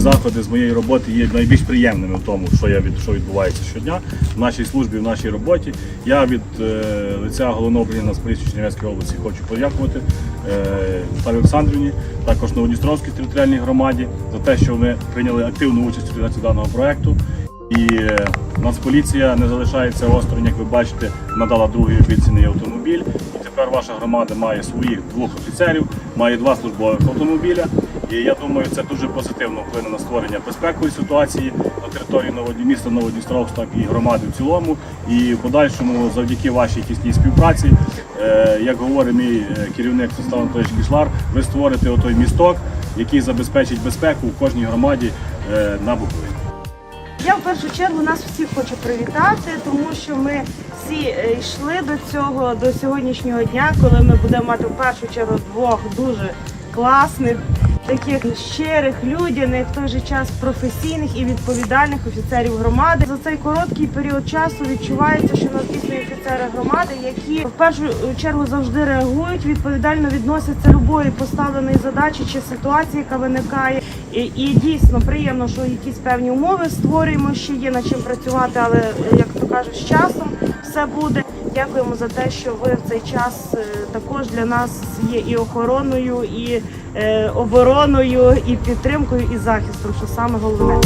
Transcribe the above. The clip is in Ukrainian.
заходи з моєї роботи є найбільш приємними в тому, що я від що відбувається щодня в нашій службі, в нашій роботі. Я від е, лиця головного управління Нацполіції Чернівецької області хочу подякувати е, Наталі Олександрівні, також Новодністровській територіальній громаді за те, що вони прийняли активну участь у реалізації даного проекту. І е, Нацполіція не залишається осторонь, як ви бачите, надала другий обіцяний автомобіль. І тепер ваша громада має своїх двох офіцерів, має два службових автомобіля. І я думаю, це дуже позитивно вплине на створення безпекової ситуації на території міста Новодністровськ, так і громади в цілому. І в подальшому, завдяки вашій тісній співпраці, е, як говорить мій е, керівник Состав Анатолійович Кішлар, ви створите отой місток, який забезпечить безпеку в кожній громаді е, на Буковині. Я в першу чергу нас всіх хочу привітати, тому що ми всі е, йшли до цього до сьогоднішнього дня, коли ми будемо мати в першу чергу двох дуже класних, таких щирих, людяних, в той же час професійних і відповідальних офіцерів громади. За цей короткий період часу відчувається, що нас дійсно офіцери громади, які в першу чергу завжди реагують, відповідально відносяться любої поставленої задачі чи ситуації, яка виникає. І, і дійсно приємно, що якісь певні умови створюємо, ще є над чим працювати, але як то кажуть, з часом все буде. Дякуємо за те, що ви в цей час е, також для нас є і охороною, і е, обороною, і підтримкою, і захистом, що саме головне.